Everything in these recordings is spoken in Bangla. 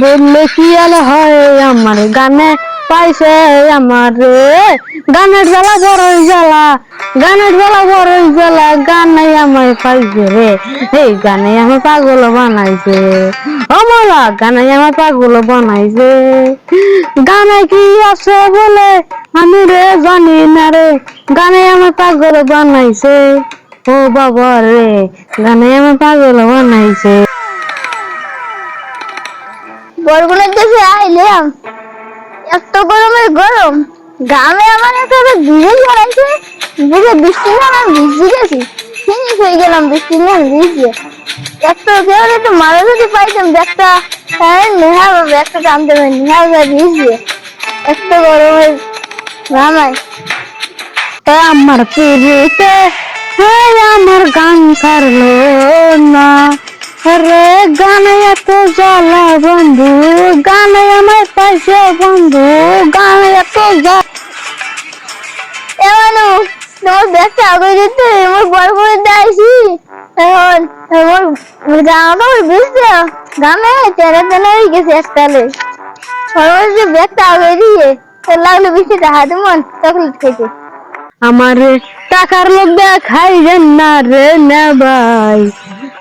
করলে কি আর হয় আমার গানে? পাইছে আমার রে। গানের জ্বালা, বড়ই জ্বালা, গানের জ্বালা, বড়ই জ্বালা, গানে আমায় পাইছে রে। এই গানে আমার পাগল বানাইছে। অমলা, গানে আমার পাগল বানাইছে। গানে কি আছে বলে আমি রে জানি না রে। গানে আমার পাগল বানাইছে। ও বাবা রে, গানে আমার পাগল বানাইছে। বরগুনের দেশে আইলাম। এত গরমের গরম। গ্রামে আমার একটা ভিজে ছড়াইছে বুঝে বৃষ্টি না আমি ভিজে গেছি। ফিনিশ হয়ে গেলাম বৃষ্টি না, ভিজে। একটা কেউ একটু মারা যদি পাইতাম ব্যাগটা হ্যাঁ নেহা ব্যাগটা টানতে পারি নেহা ভিজে। এত গরমের ঘামায় এ আমার পিড়িতে হে আমার গান ছাড়লো না। রে গানে এত জ্বালা বন্ধু, গানে আমার পাইছে বন্ধু, গানে এত জ্বালা। তোমার ব্যাগটা আগে দিতে আমার করে এখন আমার জামাটা ওই তেরা হয়ে গেছে একটালে সর্বশেষ যে ব্যাগটা আগে দিয়ে লাগল বৃষ্টিটা হাতে মন চকলেট খেতে। আমার টাকার লোক দেখাই না রে, না ভাই।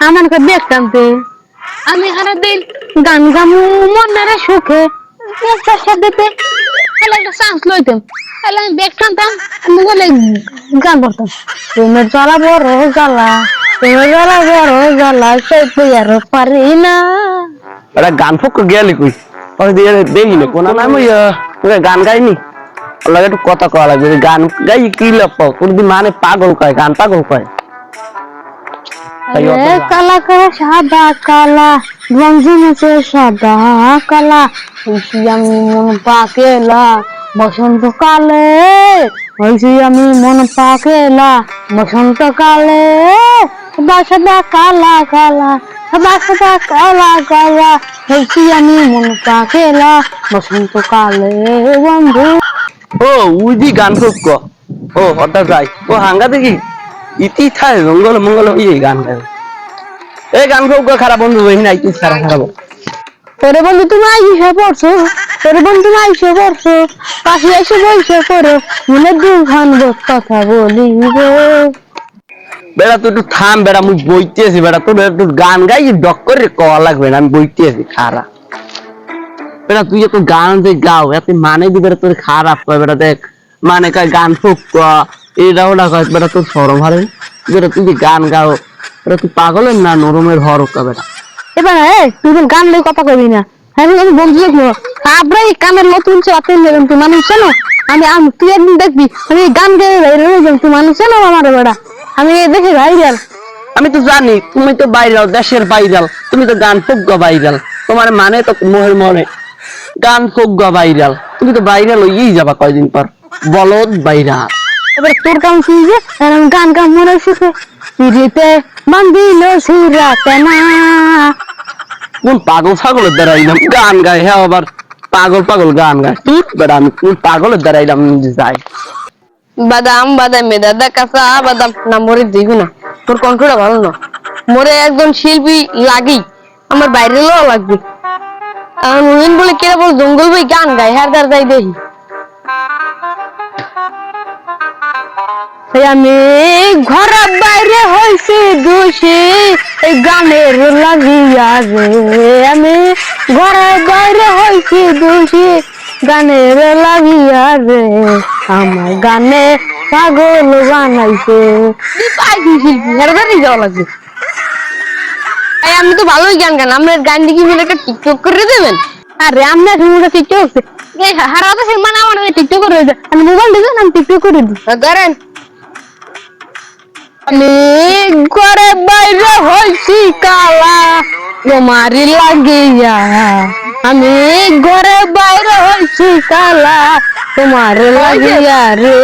কাছে বেগ টানতে আমি হারা দিন গান গামু, মনের সুখে। তাহলে একটা চান্স লইতাম। তাহলে আমি বেগ টানতাম, আমি বলে গান করতাম। প্রেমের জ্বালা বড় জ্বালা, প্রেমের জ্বালা বড় জ্বালা, সেই আর পারি না। গান ফুক গেলি কই? ওই দিয়ে দেখি কোন ওই গান গাইনি? লাগে একটু কথা কওয়া লাগবে গান গাই কি লাভ কোনদিন মানে পাগল কয়, গান পাগল কয়? কালা করে সাদা কালা রঞ্জিনেছে সাদা কালা হইছি আমি মন পাকেলা বসন্ত কালে হইছি আমি মন পাকেলা বসন্ত কালে সাদা সাদা কালা কালা সাদা সাদা কালা কালা হইছি আমি মন পাকেলা বসন্ত কালে বন্ধু। ও উদি গান ফুক ক। ও হঠাৎ যাই। ও হাঙ্গা দেখি? ইতি থাই জঙ্গল মঙ্গল ইয়ে গান গায়। এই গান ফুক খারাপ বন্ধু হই না ইতি খারাপ খারাপ তোরে বন্ধু তুমি আইসে পড়ছো তোরে বন্ধু তুমি আইসে পড়ছো পাশে এসে বইসে পড়ো মনে দুখান কথা বলিব বেড়া তুই একটু থাম বেড়া মুই বইতে আছি বেড়া তোর একটু গান গাই ডক করে কওয়া লাগবে না আমি বইতে আছি খারাপ বেড়া তুই এত গান যে গাও এত মানে দিবে তোর খারাপ কয় বেড়া দেখ। মানে গান ফুক এটা ওটা কয় বেড়া তোর সরম হারে। বেড়া তুই যে গান গাও বেড়া তুই পাগলের না নরমের হরকা বেড়া এবার এ তুই গান লই কথা কইবি না। আমি আমি বন্ধু দেখব। তারপরে এই কানের নতুন নেবেন তুই মানুষ চেনো আমি আমি তুই একদিন দেখবি আমি গান গেয়ে বাইরে হয়ে যাব তুই মানুষ চেনো আমার বেড়া আমি দেখে ভাইরাল। আমি তো জানি তুমি তো বাইরাল দেশের বাইরাল তুমি তো গান ফুক বাইরাল তোমার মানে তো মোহের মনে। গান ফুক বাইরাল তুমি তো বাইরাল হইয়েই যাবা কয়দিন পর। বলদ বাইরাল এবার তোর কাম কি যে আর আমি গান গান মনে শিখে পিড়িতে বান্ধিল সুরাতে না কোন পাগল ছাগলের দ্বারা আইলাম? গান গায় হ্যাঁ আবার পাগল পাগল গান গায়। তুই বেড়া আমি কোন পাগলের দ্বারা আইলাম? যাই। বাদাম বাদাম দাদা কাঁচা বাদাম না মরে দিগু না। তোর কণ্ঠটা ভালো না। মরে একজন শিল্পী লাগি আমার বাইরে লাগবে। আর মুহিন বলে কে বল? জঙ্গল ভাই গান গায় হার দার যাই দেখি। আমি ঘরের বাইরে হয়েছি দোষী এই গানের লাগিয়া রে আমি ঘরের বাইরে হয়েছি দোষী গানের লাগিয়া রে আমার গানে পাগল বানাইছে। পাইছি শিল্পী হের বাড়ি যাওয়া লাগবে। এই আমি তো ভালোই গান গান আপনার গান দেখি মিলে একটা টিকটক করে দেবেন? আরে আমরা এখন একটা টিকটক হারা তো সে মানে আমার টিকটক করে আমি মোবাইল দিবেন আমি টিকটক করে দিই। করেন আমি ঘরে বাইরে হয়েছি কালা। লাগিয়া। আমি ঘরে বাইরে হয়েছি কালা। তোমার লাগিয়া রে।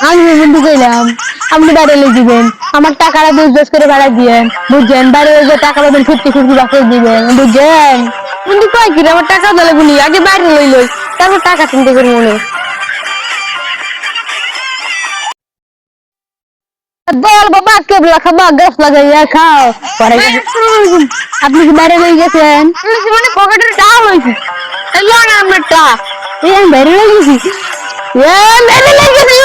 আমি কইলাম, আপনি বাইরে লিখে দিবেন। আমার টাকাটা বেশ করে বাড়াই দিয়েন। বুঝছেন? বাইরে যে টাকা পাবেন ফিফটি ফিফটি বাকি দিবেন। বুঝছেন? বন্ধু কয় কি আমার টাকা দিলে আগে বাইরে লই তারপর টাকা চিন্তা করি মনে বল বাবা কেবলা খাবা গাছ লাগাইয়া খাও পরে আপনি কি বাইরে লই গেছেন মানে পকেটের টাকা হয়েছে এলো না আমার টা এই আমি বাইরে লই গেছি এ বাইরে লই গেছি